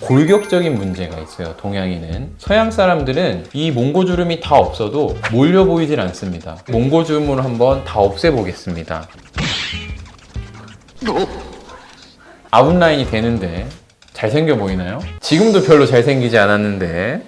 골격적인 문제가 있어요. 동양인은 서양 사람들은 이 몽고주름이 다 없어도 몰려 보이질 않습니다. 몽고주름을 한번 다 없애보겠습니다. 아웃라인이 되는데 잘생겨 보이나요? 지금도 별로 잘생기지 않았는데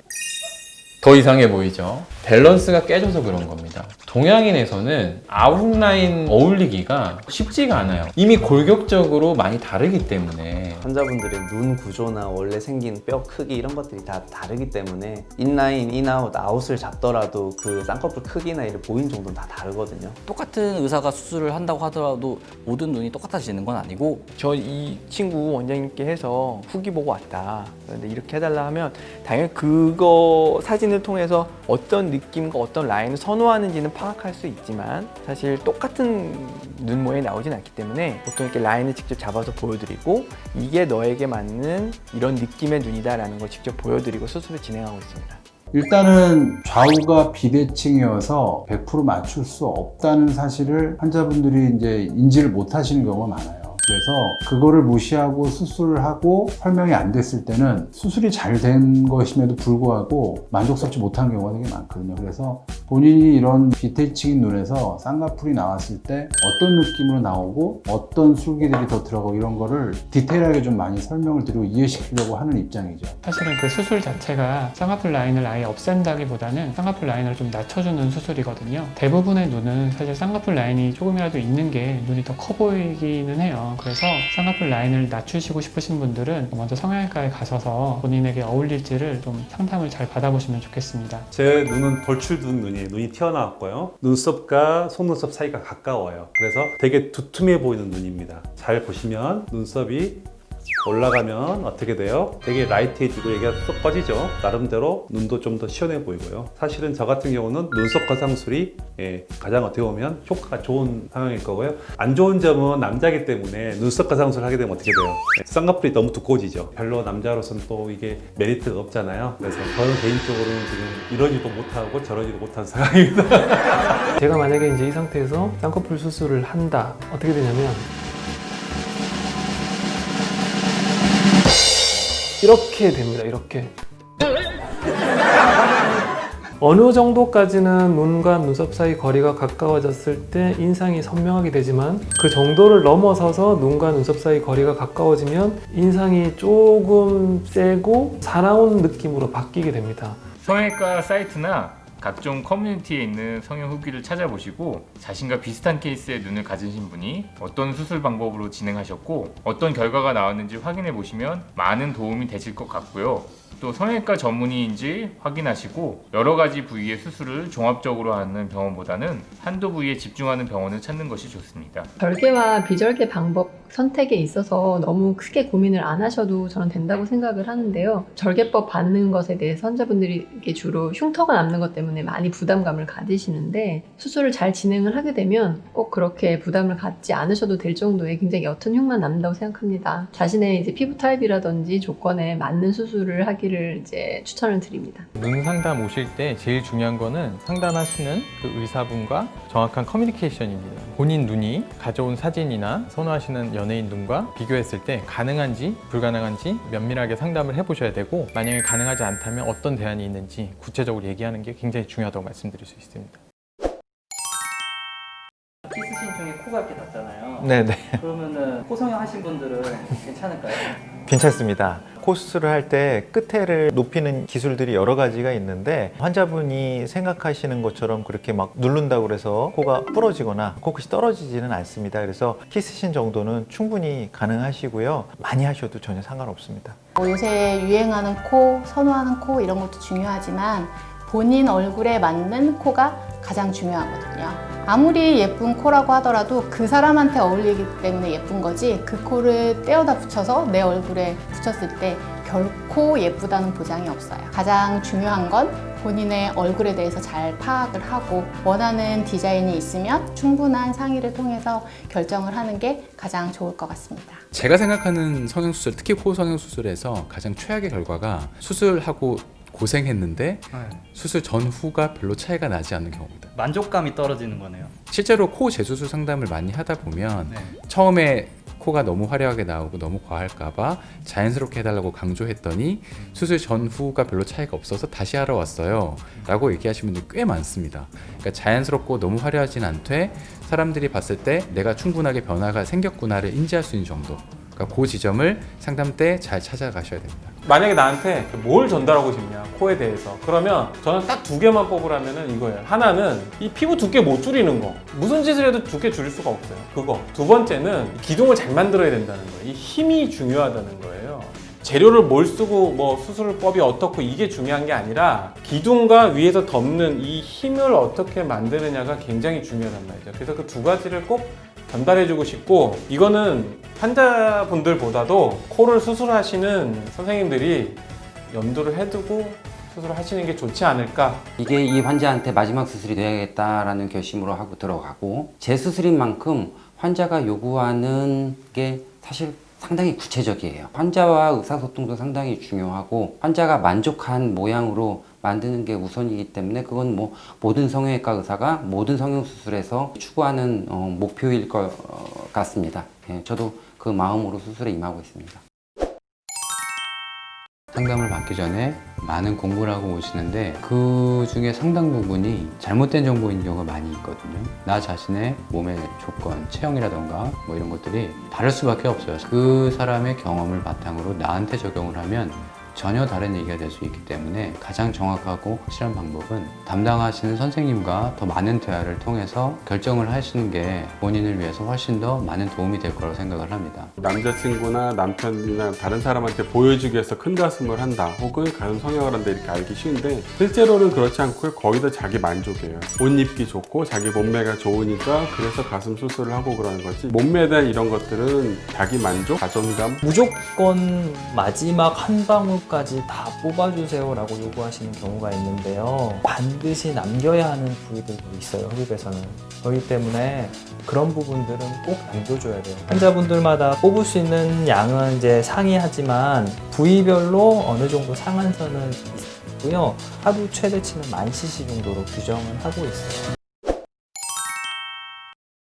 더 이상해 보이죠? 밸런스가 깨져서 그런 겁니다. 동양인에서는 아웃라인 어울리기가 쉽지가 않아요. 이미 골격적으로 많이 다르기 때문에 환자분들의 눈 구조나 원래 생긴 뼈 크기 이런 것들이 다 다르기 때문에 인라인, 인아웃, 아웃을 잡더라도 그 쌍꺼풀 크기나 이런 보인 정도는 다 다르거든요. 똑같은 의사가 수술을 한다고 하더라도 모든 눈이 똑같아지는 건 아니고 저 이 친구 원장님께 해서 후기 보고 왔다. 그런데 이렇게 해달라 하면 당연히 그거 사진을 통해서 어떤 느낌과 어떤 라인을 선호하는지는 파악할 수 있지만 사실 똑같은 눈 모양이 나오진 않기 때문에 보통 이렇게 라인을 직접 잡아서 보여드리고 이게 너에게 맞는 이런 느낌의 눈이다라는 걸 직접 보여드리고 수술을 진행하고 있습니다. 일단은 좌우가 비대칭이어서 100% 맞출 수 없다는 사실을 환자분들이 이제 인지를 못 하시는 경우가 많아요. 그래서 그거를 무시하고 수술을 하고 설명이 안 됐을 때는 수술이 잘 된 것임에도 불구하고 만족스럽지 못한 경우가 되게 많거든요. 그래서 본인이 이런 비대칭인 눈에서 쌍꺼풀이 나왔을 때 어떤 느낌으로 나오고 어떤 술기들이 더 들어가고 이런 거를 디테일하게 좀 많이 설명을 드리고 이해시키려고 하는 입장이죠. 사실은 그 수술 자체가 쌍꺼풀 라인을 아예 없앤다기보다는 쌍꺼풀 라인을 좀 낮춰주는 수술이거든요. 대부분의 눈은 사실 쌍꺼풀 라인이 조금이라도 있는 게 눈이 더 커 보이기는 해요. 그래서 쌍꺼풀 라인을 낮추시고 싶으신 분들은 먼저 성형외과에 가셔서 본인에게 어울릴지를 좀 상담을 잘 받아보시면 좋겠습니다. 제 눈은 돌출둔 눈이에요. 눈이 튀어나왔고요. 눈썹과 속눈썹 사이가 가까워요. 그래서 되게 두툼해 보이는 눈입니다. 잘 보시면 눈썹이 올라가면 어떻게 돼요? 되게 라이트해지고 얘기가 쏙 꺼지죠. 나름대로 눈도 좀 더 시원해 보이고요. 사실은 저 같은 경우는 눈썹 거상술이 예, 가장 어떻게 보면 효과가 좋은 상황일 거고요. 안 좋은 점은 남자기 때문에 눈썹 거상술 하게 되면 어떻게 돼요? 예, 쌍꺼풀이 너무 두꺼워지죠. 별로 남자로서는 또 이게 메리트가 없잖아요. 그래서 저는 개인적으로는 지금 이러지도 못하고 저러지도 못한 상황입니다. 제가 만약에 이제 이 상태에서 쌍꺼풀 수술을 한다. 어떻게 되냐면 이렇게 됩니다. 이렇게. 어느 정도까지는 눈과 눈썹 사이 거리가 가까워졌을 때 인상이 선명하게 되지만 그 정도를 넘어서서 눈과 눈썹 사이 거리가 가까워지면 인상이 조금 세고 살아온 느낌으로 바뀌게 됩니다. 성형외과 사이트나 각종 커뮤니티에 있는 성형 후기를 찾아보시고 자신과 비슷한 케이스의 눈을 가지신 분이 어떤 수술 방법으로 진행하셨고 어떤 결과가 나왔는지 확인해 보시면 많은 도움이 되실 것 같고요. 또 성형외과 전문의인지 확인하시고 여러 가지 부위의 수술을 종합적으로 하는 병원보다는 한두 부위에 집중하는 병원을 찾는 것이 좋습니다. 절개와 비절개 방법 선택에 있어서 너무 크게 고민을 안 하셔도 저는 된다고 생각을 하는데요. 절개법 받는 것에 대해서 환자분들이 주로 흉터가 남는 것 때문에 많이 부담감을 가지시는데 수술을 잘 진행을 하게 되면 꼭 그렇게 부담을 갖지 않으셔도 될 정도의 굉장히 옅은 흉만 남는다고 생각합니다. 자신의 이제 피부 타입이라든지 조건에 맞는 수술을 하기를 이제 추천을 드립니다. 눈 상담 오실 때 제일 중요한 거는 상담하시는 그 의사분과 정확한 커뮤니케이션입니다. 본인 눈이 가져온 사진이나 선호하시는 연예인 눈과 비교했을 때 가능한지 불가능한지 면밀하게 상담을 해보셔야 되고 만약에 가능하지 않다면 어떤 대안이 있는지 구체적으로 얘기하는 게 굉장히 중요하다고 말씀드릴 수 있습니다. 키스신 중에 코가 이렇게 났잖아요. 네네. 그러면은 코 성형 하신 분들은 괜찮을까요? 괜찮습니다. 코 수술을 할때 끝에를 높이는 기술들이 여러 가지가 있는데 환자분이 생각하시는 것처럼 그렇게 막 누른다고 그래서 코가 부러지거나 코끝이 떨어지지는 않습니다. 그래서 키스신 정도는 충분히 가능하시고요. 많이 하셔도 전혀 상관없습니다. 뭐 요새 유행하는 코, 선호하는 코 이런 것도 중요하지만 본인 얼굴에 맞는 코가 가장 중요하거든요. 아무리 예쁜 코라고 하더라도 그 사람한테 어울리기 때문에 예쁜 거지 그 코를 떼어다 붙여서 내 얼굴에 붙였을 때 결코 예쁘다는 보장이 없어요. 가장 중요한 건 본인의 얼굴에 대해서 잘 파악을 하고 원하는 디자인이 있으면 충분한 상의를 통해서 결정을 하는 게 가장 좋을 것 같습니다. 제가 생각하는 성형수술, 특히 코 성형수술에서 가장 최악의 결과가 수술하고 고생했는데 수술 전후가 별로 차이가 나지 않는 경우입니다. 만족감이 떨어지는 거네요. 실제로 코 재수술 상담을 많이 하다 보면 네. 처음에 코가 너무 화려하게 나오고 너무 과할까봐 자연스럽게 해달라고 강조했더니 수술 전후가 별로 차이가 없어서 다시 하러 왔어요. 라고 얘기하시는 분들이 꽤 많습니다. 그러니까 자연스럽고 너무 화려하진 않되 사람들이 봤을 때 내가 충분하게 변화가 생겼구나를 인지할 수 있는 정도. 그러니까 그 지점을 상담 때 잘 찾아가셔야 됩니다. 만약에 나한테 뭘 전달하고 싶냐 코에 대해서. 그러면 저는 딱 두 개만 뽑으라면은 이거예요. 하나는 이 피부 두께 못 줄이는 거. 무슨 짓을 해도 두께 줄일 수가 없어요. 그거. 두 번째는 기둥을 잘 만들어야 된다는 거예요 이 힘이 중요하다는 거예요. 재료를 뭘 쓰고 뭐 수술법이 어떻고 이게 중요한 게 아니라 기둥과 위에서 덮는 이 힘을 어떻게 만드느냐가 굉장히 중요하단 말이죠. 그래서 그 두 가지를 꼭 전달해주고 싶고 이거는 환자분들보다도 코를 수술하시는 선생님들이 염두를 해두고 수술을 하시는 게 좋지 않을까 이게 이 환자한테 마지막 수술이 돼야겠다라는 결심으로 하고 들어가고 제 수술인 만큼 환자가 요구하는 게 사실 상당히 구체적이에요. 환자와 의사소통도 상당히 중요하고 환자가 만족한 모양으로 만드는 게 우선이기 때문에 그건 뭐 모든 성형외과 의사가 모든 성형수술에서 추구하는 어, 목표일 것 같습니다. 예, 저도 그 마음으로 수술에 임하고 있습니다. 상담을 받기 전에 많은 공부를 하고 오시는데 그 중에 상당 부분이 잘못된 정보인 경우가 많이 있거든요. 나 자신의 몸의 조건, 체형이라던가 뭐 이런 것들이 다를 수밖에 없어요. 그 사람의 경험을 바탕으로 나한테 적용을 하면 전혀 다른 얘기가 될 수 있기 때문에 가장 정확하고 확실한 방법은 담당하시는 선생님과 더 많은 대화를 통해서 결정을 하시는 게 본인을 위해서 훨씬 더 많은 도움이 될 거라고 생각을 합니다. 남자친구나 남편이나 다른 사람한테 보여주기 위해서 큰 가슴을 한다 혹은 가슴 성형을 한다 이렇게 알기 쉬운데 실제로는 그렇지 않고 거의 다 자기 만족이에요. 옷 입기 좋고 자기 몸매가 좋으니까 그래서 가슴 수술을 하고 그러는 거지. 몸매에 대한 이런 것들은 자기 만족, 자존감? 무조건 마지막 한 방울 까지 다 뽑아주세요라고 요구하시는 경우가 있는데요. 반드시 남겨야 하는 부위들도 있어요, 흡입에서는. 그렇기 때문에 그런 부분들은 꼭 남겨줘야 돼요. 환자분들마다 뽑을 수 있는 양은 이제 상이하지만 부위별로 어느 정도 상한선은 있고요. 하루 최대치는 만 cc 정도로 규정을 하고 있어요.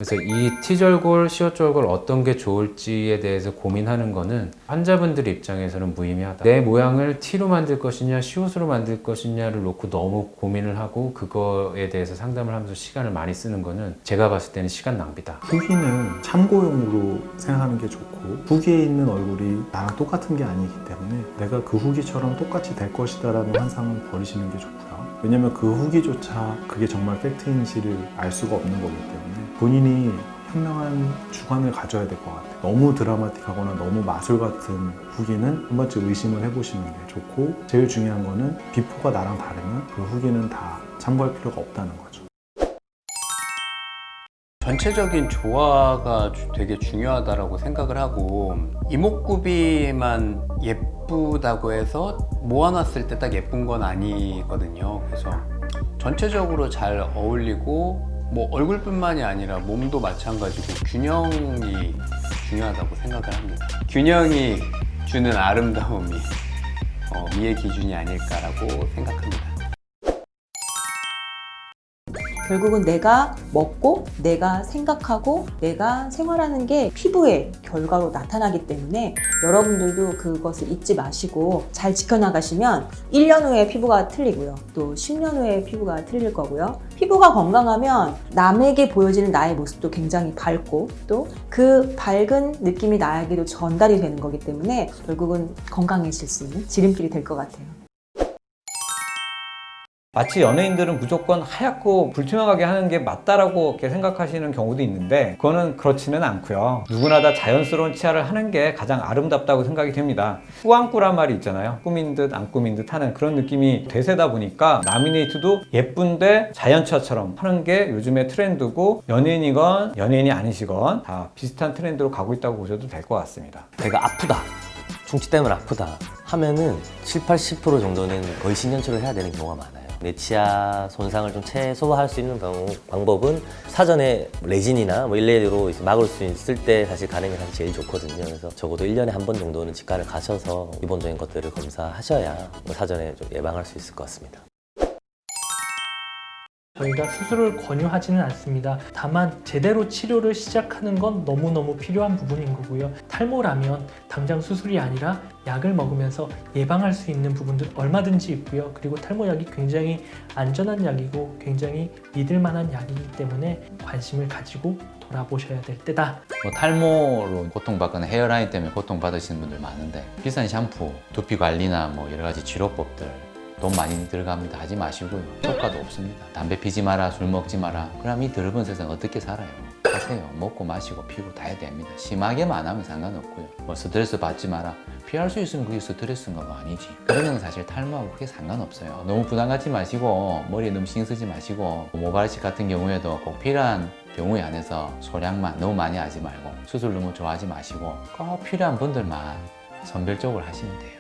그래서 이 T절골, 시어절골 어떤 게 좋을지에 대해서 고민하는 거는 환자분들 입장에서는 무의미하다. 내 모양을 T로 만들 것이냐, 시옷으로 만들 것이냐를 놓고 너무 고민을 하고 그거에 대해서 상담을 하면서 시간을 많이 쓰는 거는 제가 봤을 때는 시간 낭비다. 후기는 참고용으로 생각하는 게 좋고 후기에 있는 얼굴이 나랑 똑같은 게 아니기 때문에 내가 그 후기처럼 똑같이 될 것이다라는 환상을 버리시는 게 좋고요. 왜냐면 그 후기조차 그게 정말 팩트인지를 알 수가 없는 거기 때문에 본인이 현명한 주관을 가져야 될 것 같아요. 너무 드라마틱하거나 너무 마술 같은 후기는 한 번쯤 의심을 해보시는 게 좋고 제일 중요한 거는 비포가 나랑 다르면 그 후기는 다 참고할 필요가 없다는 거죠. 전체적인 조화가 주- 되게 중요하다고 생각을 하고 이목구비만 예쁘다고 해서 모아놨을 때 딱 예쁜 건 아니거든요. 그래서 전체적으로 잘 어울리고 뭐 얼굴뿐만이 아니라 몸도 마찬가지고 균형이 중요하다고 생각을 합니다. 균형이 주는 아름다움이 어, 미의 기준이 아닐까라고 생각합니다. 결국은 내가 먹고 내가 생각하고 내가 생활하는 게 피부의 결과로 나타나기 때문에 여러분들도 그것을 잊지 마시고 잘 지켜나가시면 1년 후에 피부가 틀리고요. 또 10년 후에 피부가 틀릴 거고요. 피부가 건강하면 남에게 보여지는 나의 모습도 굉장히 밝고 또 그 밝은 느낌이 나에게도 전달이 되는 거기 때문에 결국은 건강해질 수 있는 지름길이 될 것 같아요. 마치 연예인들은 무조건 하얗고 불투명하게 하는 게 맞다라고 이렇게 생각하시는 경우도 있는데 그거는 그렇지는 않고요. 누구나 다 자연스러운 치아를 하는 게 가장 아름답다고 생각이 됩니다. 꾸안꾸란 말이 있잖아요. 꾸민 듯 안 꾸민 듯 하는 그런 느낌이 대세다 보니까 라미네이트도 예쁜데 자연 치아처럼 하는 게 요즘의 트렌드고 연예인이건 연예인이 아니시건 다 비슷한 트렌드로 가고 있다고 보셔도 될 것 같습니다. 배가 아프다. 충치 때문에 아프다 하면은 7, 80% 정도는 거의 신경치료를 해야 되는 경우가 많아요. 내 치아 손상을 좀 최소화할 수 있는 방, 방법은 사전에 레진이나 뭐 이제 막을 수 있을 때 사실 가는 게 사실 제일 좋거든요. 그래서 적어도 1년에 한 번 정도는 치과를 가셔서 기본적인 것들을 검사하셔야 뭐 사전에 좀 예방할 수 있을 것 같습니다. 저희가 수술을 권유하지는 않습니다. 다만 제대로 치료를 시작하는 건 너무너무 필요한 부분인 거고요. 탈모라면 당장 수술이 아니라 약을 먹으면서 예방할 수 있는 부분들 얼마든지 있고요. 그리고 탈모약이 굉장히 안전한 약이고 굉장히 믿을 만한 약이기 때문에 관심을 가지고 돌아보셔야 될 때다. 뭐 탈모로 고통받거나 헤어라인 때문에 고통받으시는 분들 많은데 비싼 샴푸, 두피 관리나 뭐 여러 가지 치료법들 돈 많이 들어갑니다. 하지 마시고요. 효과도 없습니다. 담배 피지 마라 술 먹지 마라. 그럼 이 더러운 세상 어떻게 살아요? 하세요. 먹고 마시고 피고 다 해야 됩니다. 심하게만 하면 상관없고요. 뭐 스트레스 받지 마라. 피할 수 있으면 그게 스트레스인가 뭐 아니지. 그러면 사실 탈모하고 그게 상관없어요. 너무 부담 갖지 마시고 머리에 너무 신경 쓰지 마시고 모발이식 같은 경우에도 꼭 필요한 경우에 한해서 소량만 너무 많이 하지 말고 수술 너무 좋아하지 마시고 꼭 필요한 분들만 선별적으로 하시면 돼요